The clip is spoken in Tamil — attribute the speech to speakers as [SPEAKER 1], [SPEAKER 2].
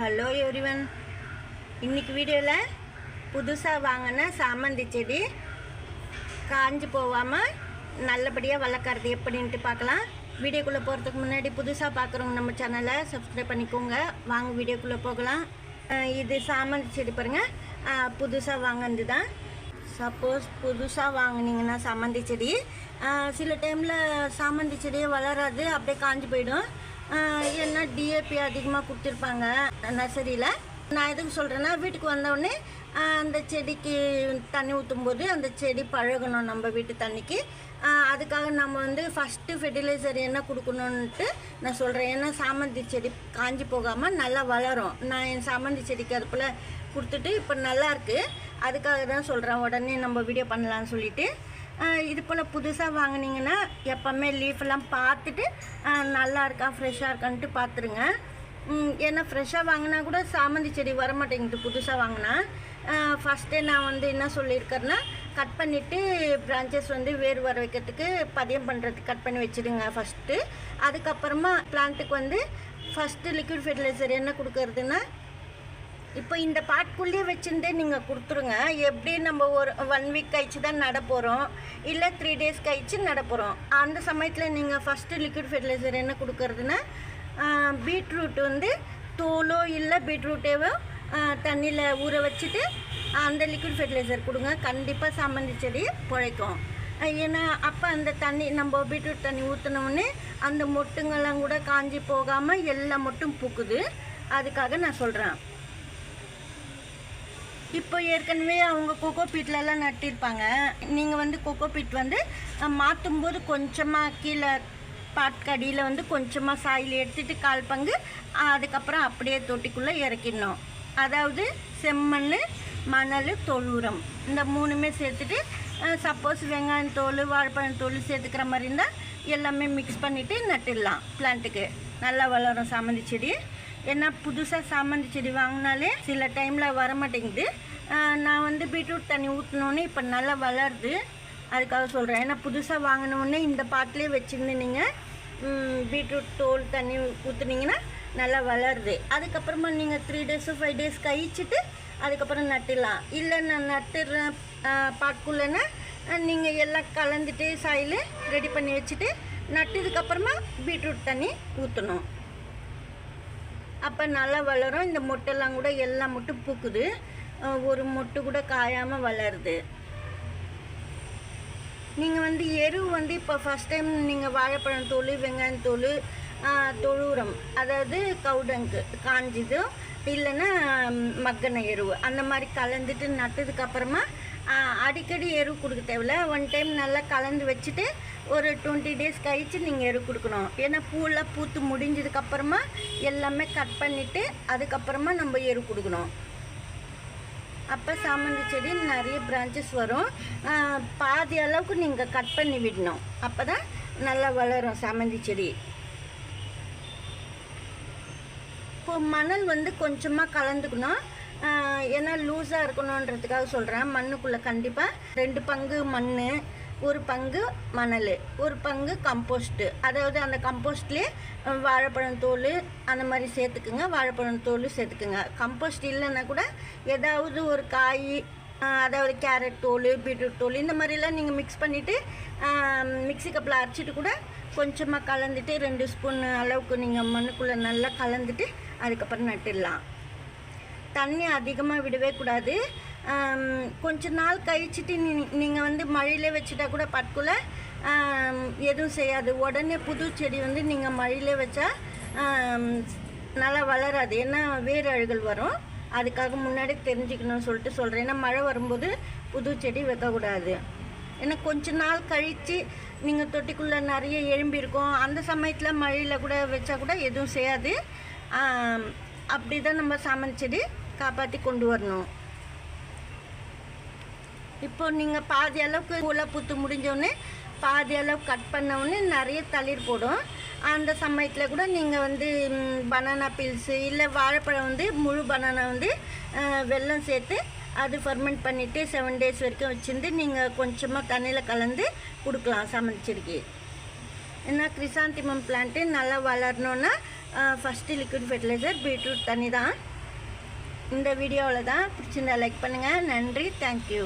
[SPEAKER 1] ஹலோ எவ்ரிவன் இன்றைக்கி வீடியோவில் புதுசாக வாங்கின சாமந்தி செடி. காஞ்சு போகாமல் நல்லபடியாக வளர்க்குறது எப்படின்ட்டு பார்க்கலாம். வீடியோக்குள்ளே போகிறதுக்கு முன்னாடி புதுசாக பார்க்குறவங்க நம்ம சேனலை சப்ஸ்கிரைப் பண்ணிக்கோங்க. வாங்க வீடியோக்குள்ளே போகலாம். இது சாமந்தி செடி பாருங்கள் புதுசாக வாங்கினது தான் சப்போஸ் புதுசாக வாங்குனீங்கன்னா சாமந்தி செடி. சில டைமில் சாமந்தி செடியே வளராது அப்படியே காஞ்சி போயிடும். என்ன ஏன்னா டிஏபி அதிகமாக கொடுத்துருப்பாங்க. நர்சரியில். நான் எதுக்கு சொல்கிறேன்னா வீட்டுக்கு வந்தவுடனே அந்த செடிக்கு தண்ணி ஊற்றும் போது அந்த செடி பழகணும் நம்ம வீட்டு தண்ணிக்கு. அதுக்காக நம்ம வந்து ஃபஸ்ட்டு ஃபெர்டிலைசர் என்ன கொடுக்கணுன்ட்டு நான் சொல்கிறேன் ஏன்னா சாமந்தி செடி காஞ்சி போகாமல் நல்லா வளரும். நான் என் சாமந்தி செடிக்கு அது போல் கொடுத்துட்டு இப்போ நல்லாயிருக்கு அதுக்காக தான் சொல்கிறேன் உடனே நம்ம வீடியோ பண்ணலான்னு சொல்லிவிட்டு இது போல் புதுசாக வாங்குனீங்கன்னா எப்போவுமே லீஃபெல்லாம் பார்த்துட்டு நல்லா இருக்கா ஃப்ரெஷ்ஷாக இருக்கான்ட்டு பார்த்துருங்க. ஏன்னா ஃப்ரெஷ்ஷாக வாங்கினா கூட சாமந்தி செடி வர மாட்டேங்குது புதுசாக வாங்கினா ஃபஸ்ட்டே நான் வந்து என்ன சொல்லியிருக்கேன்னா கட் பண்ணிவிட்டு பிரான்ச்சஸ் வந்து வேர் வர வைக்கிறதுக்கு பதியம் பண்ணுறதுக்கு கட் பண்ணி வச்சுடுங்க ஃபஸ்ட்டு அதுக்கப்புறமா பிளான்ட்டுக்கு வந்து ஃபஸ்ட்டு லிக்விட் ஃபெர்டிலைசர் என்ன கொடுக்கறதுன்னா இப்போ இந்த பாட்டுக்குள்ளேயே வச்சுருந்தே நீங்கள் கொடுத்துருங்க. எப்படி நம்ம ஒரு ஒன் வீக் கழிச்சு தான் நட போகிறோம் இல்லை த்ரீ டேஸ் கழிச்சு நட போகிறோம் அந்த சமயத்தில் நீங்கள் ஃபஸ்ட்டு லிக்விட் ஃபெர்டிலைசர் என்ன கொடுக்கறதுன்னா பீட்ரூட் வந்து தோலோ இல்லை பீட்ரூட்டேவோ தண்ணியில் ஊற வச்சுட்டு அந்த லிக்விட் ஃபெர்டிலைசர் கொடுங்க. கண்டிப்பாக சாமந்தி செடி பிழைக்கும். ஏன்னா அப்போ அந்த தண்ணி நம்ம பீட்ரூட் தண்ணி ஊற்றினோடனே அந்த மொட்டுங்கள்லாம் கூட காஞ்சி போகாமல் எல்லா மொட்டும் பூக்குது. அதுக்காக நான் சொல்கிறேன் இப்போ ஏற்கனவே அவங்க கொக்கோ பீட்லலாம் நட்டிருப்பாங்க. நீங்கள் வந்து கொக்கோ பீட் வந்து மாற்றும் போது கொஞ்சமாக கீழே பாட்கடியில் வந்து கொஞ்சமாக சாயில் எடுத்துட்டு கால் பங்கு அதுக்கப்புறம் அப்படியே தொட்டிக்குள்ளே இறக்கிடணும். அதாவது செம்மண் மணல் தொழுரம். இந்த மூணுமே சேர்த்துட்டு சப்போஸ் வெங்காயம் தோல் வாழைப்பழம் தோல் சேர்த்துக்கிற மாதிரி இருந்தால் எல்லாமே மிக்ஸ் பண்ணிவிட்டு நட்டுடலாம் பிளான்ட்டுக்கு நல்லா வளரும் சாமந்தி செடி. ஏன்னா புதுசாக சாமந்தி செடி வாங்கினாலே சில டைமில் வர மாட்டேங்குது நான் வந்து பீட்ரூட் தண்ணி ஊற்றினோன்னே இப்போ நல்லா வளருது. அதுக்காக சொல்கிறேன் ஏன்னா புதுசாக வாங்கினோடனே இந்த பாட்டிலே வச்சுருந்து நீங்கள் பீட்ரூட் தோல் தண்ணி ஊற்றுனீங்கன்னா நல்லா வளருது. அதுக்கப்புறமா நீங்கள் த்ரீ டேஸு ஃபைவ் டேஸ் கழிச்சிட்டு அதுக்கப்புறம் நட்டுடலாம் இல்லை நான் நட்டுடுறேன் பாட்டுக்குள்ளேன்னா நீங்கள் எல்லாம் கலந்துட்டு சாயில் ரெடி பண்ணி வச்சுட்டு நட்டதுக்கப்புறமா பீட்ரூட் தண்ணி ஊற்றணும் அப்போ நல்லா வளரும். இந்த மொட்டெல்லாம் கூட எல்லா மொட்டும் பூக்குது. ஒரு மொட்டு கூட காயாமல் வளருது. நீங்கள் வந்து எரு வந்து இப்போ ஃபஸ்ட் டைம் நீங்கள் வாழைப்பழம் தோல் வெங்காயம் தோல் தொழுரம் அதாவது கவுடங்கு காஞ்சது இல்லைன்னா ம், மக்கின எருவு. அந்த மாதிரி கலந்துட்டு நட்டதுக்கப்புறமா அடிக்கடி எரு கொடுக்க தேவையில்ல. ஒன் டைம் நல்லா கலந்து வச்சுட்டு ஒரு டுவெண்ட்டி டேஸ் கழித்து நீங்கள் எரு கொடுக்கணும். ஏன்னா பூவெல்லாம் பூத்து முடிஞ்சதுக்கப்புறமா எல்லாமே கட் பண்ணிவிட்டு அதுக்கப்புறமா நம்ம எரு கொடுக்கணும். அப்போ சாமந்தி செடி நிறைய பிரான்ச்சஸ் வரும். பாதி அளவுக்கு நீங்கள் கட் பண்ணி விடணும். அப்போ தான் நல்லா வளரும் சாமந்தி செடி. இப்போ மணல் வந்து கொஞ்சமாக கலந்துக்கணும். ஏன்னா லூஸாக இருக்கணுன்றதுக்காக சொல்கிறேன் மண்ணுக்குள்ளே கண்டிப்பாக ரெண்டு பங்கு மண் ஒரு பங்கு மணல் ஒரு பங்கு கம்போஸ்ட்டு அதாவது அந்த கம்போஸ்ட்லேயே வாழைப்பழம் தோல் அந்த மாதிரி சேர்த்துக்குங்க. வாழைப்பழம் தோல் சேர்த்துக்குங்க. கம்போஸ்ட் இல்லைன்னா கூட ஏதாவது ஒரு காய் அதாவது கேரட் தோல் பீட்ரூட் தோல் இந்த மாதிரிலாம் நீங்கள் மிக்ஸ் பண்ணிவிட்டு மிக்ஸி கப்பில் அரைச்சிட்டு கூட கொஞ்சமாக கலந்துட்டு ரெண்டு ஸ்பூன் அளவுக்கு நீங்கள் மண்ணுக்குள்ளே நல்லா கலந்துட்டு அதுக்கப்புறம் நட்டுடலாம் தண்ணி அதிகமாக விடவே கூடாது. கொஞ்ச நாள் கழிச்சிட்டு நீங்கள் வந்து மழையிலே வச்சுட்டா கூட பட்குள்ள எதுவும் செய்யாது. உடனே புது செடி வந்து நீங்கள் மழையிலே வச்சா நல்லா வளராது. ஏன்னா வேர் அழுகல் வரும். அதுக்காக முன்னாடி தெரிஞ்சுக்கணும்னு சொல்லிட்டு சொல்கிறேன் ஏன்னா மழை வரும்போது புது செடி வைக்கக்கூடாது. ஏன்னா கொஞ்ச நாள் கழித்து நீங்கள் தொட்டிக்குள்ளே நிறைய எலும்பி இருக்கும். அந்த சமயத்தில் மழையில் கூட வச்சா கூட எதுவும் செய்யாது. அப்படி தான் நம்ம சாமந்தி செடி காப்பாற்றி கொண்டு வரணும். இப்போ நீங்கள் பாதி அளவுக்கு உள்ள புத்து முடிஞ்சோடனே பாதி அளவு கட் பண்ணவுடனே நிறைய தளிர் போடும். அந்த சமயத்தில் கூட நீங்கள் வந்து பனானா பீல்ஸு இல்லை வாழைப்பழம் வந்து முழு பனானா வந்து வெள்ளம் வெல்லம் சேர்த்து அது ஃபர்மெண்ட் பண்ணிவிட்டு செவன் டேஸ் வரைக்கும் வச்சுருந்து நீங்கள் கொஞ்சமாக தண்ணியில் கலந்து கொடுக்கலாம் சமைச்சிருக்கு. ஏன்னா கிரிசாந்திமம் பிளான்ட்டு நல்லா வளரணுன்னா ஃபஸ்ட்டு லிக்விட் ஃபெர்டிலைசர் பீட்ரூட் தண்ணி தான் இந்த வீடியோவில் தான் பிடிச்சிருந்தா லைக் பண்ணுங்கள் நன்றி. தேங்க்யூ